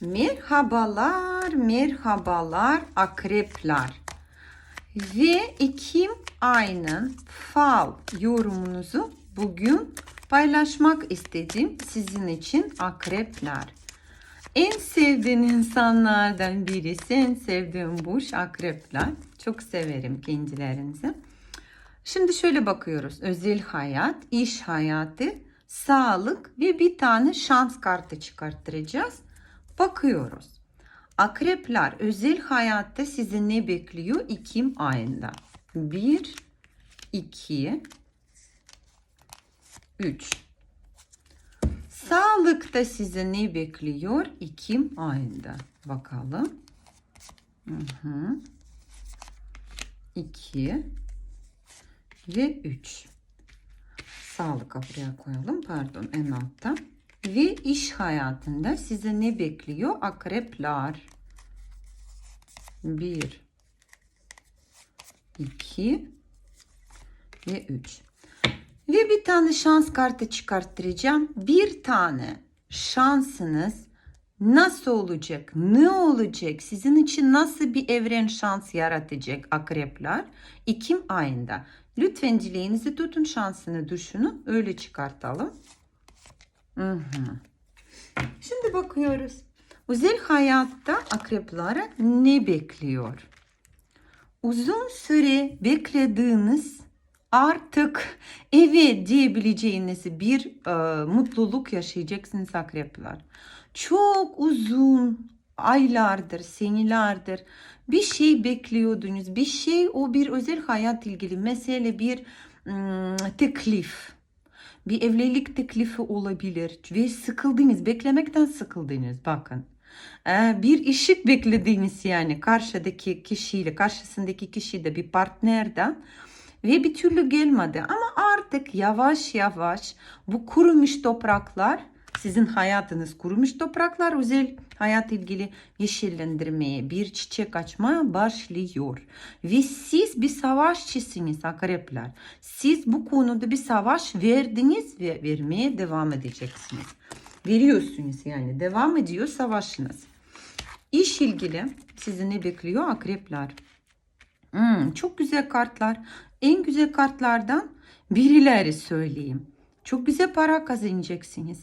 Merhabalar, merhabalar akrepler. Ve Ekim ayının fal yorumunuzu bugün paylaşmak istedim sizin için akrepler. En sevdiğim insanlardan birisi, en sevdiğim burç akrepler. Çok severim kendilerinizi. Şimdi şöyle bakıyoruz. Özel hayat, iş hayatı, sağlık ve bir tane şans kartı çıkarttıracağız. Bakıyoruz. Akrepler özel hayatta sizi ne bekliyor Ekim ayında? 1, 2, 3. Sağlıkta sizi ne bekliyor Ekim ayında? Bakalım. Hı hı. 2 ve 3. Sağlık buraya koyalım. Pardon en altta. Ve iş hayatında size ne bekliyor? Akrepler. 1 2 ve 3. Ve bir tane şans kartı çıkarttıracağım. Bir tane şansınız nasıl olacak? Ne olacak? Sizin için nasıl bir evren şans yaratacak akrepler? Ekim ayında. Lütfen dileğinizi tutun şansını düşünün. Öyle çıkartalım. Hı. Şimdi bakıyoruz. Özel hayatta akreplere ne bekliyor? Uzun süre beklediğiniz artık evet diyebileceğiniz bir e, mutluluk yaşayacaksınız akrepler. Çok uzun aylardır, senelerdir bir şey bekliyordunuz. Bir şey o bir özel hayat ilgili mesele bir ım, teklif. Bir evlilik teklifi olabilir ve sıkıldınız, beklemekten sıkıldınız bakın. Ee, bir ışık beklediğiniz yani karşıdaki kişiyle, karşısındaki kişi de bir partnerden ve bir türlü gelmedi. Ama artık yavaş yavaş bu kurumuş topraklar sizin hayatınız kurumuş topraklar özel hayat ilgili yeşillendirmeye, bir çiçek açmaya başlıyor. Ve siz bir savaşçısınız akrepler. Siz bu konuda bir savaş verdiniz ve vermeye devam edeceksiniz. Veriyorsunuz yani devam ediyor savaşınız. İş ilgili sizi ne bekliyor akrepler? Hmm, çok güzel kartlar. En güzel kartlardan birileri söyleyeyim. Çok güzel para kazanacaksınız.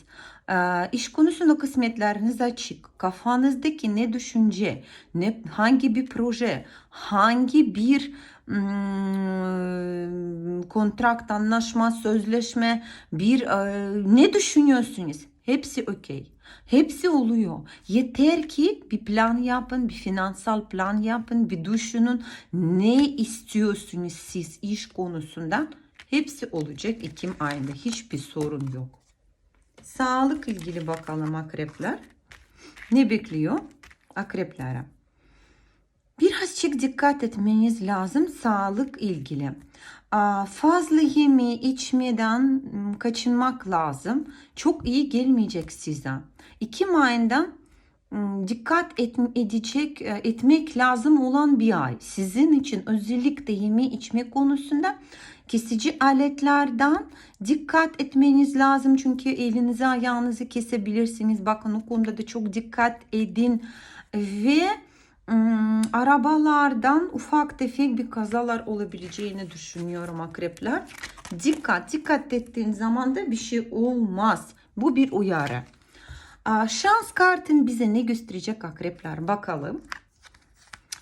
Ee, iş konusunda kısmetleriniz açık. Kafanızdaki ne düşünce, ne hangi bir proje, hangi bir hmm, kontrakt, anlaşma, sözleşme, bir e, ne düşünüyorsunuz? Hepsi okey. Hepsi oluyor. Yeter ki bir plan yapın, bir finansal plan yapın, bir düşünün ne istiyorsunuz siz iş konusundan. Hepsi olacak Ekim ayında. Hiçbir sorun yok. Sağlık ilgili bakalım akrepler. Ne bekliyor? Akreplere. Birazcık dikkat etmeniz lazım sağlık ilgili. Fazla yeme içmeden kaçınmak lazım. Çok iyi gelmeyecek size. Ekim ayından dikkat et, edecek etmek lazım olan bir ay. Sizin için özellikle yeme içme konusunda kesici aletlerden dikkat etmeniz lazım. Çünkü elinizi ayağınızı kesebilirsiniz. Bakın o konuda da çok dikkat edin. Ve ım, arabalardan ufak tefek bir kazalar olabileceğini düşünüyorum akrepler. Dikkat, dikkat ettiğin zaman da bir şey olmaz. Bu bir uyarı. Şans kartın bize ne gösterecek akrepler bakalım.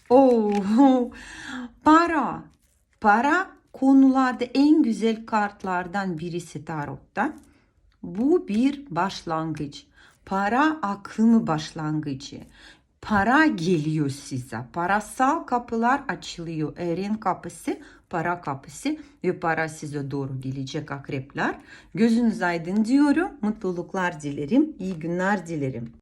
Oo, para. Para konularda en güzel kartlardan birisi tarotta. Bu bir başlangıç. Para akımı başlangıcı. Para geliyor size. Parasal kapılar açılıyor. Eren kapısı, para kapısı ve para size doğru gelecek akrepler. Gözünüz aydın diyorum. Mutluluklar dilerim. İyi günler dilerim.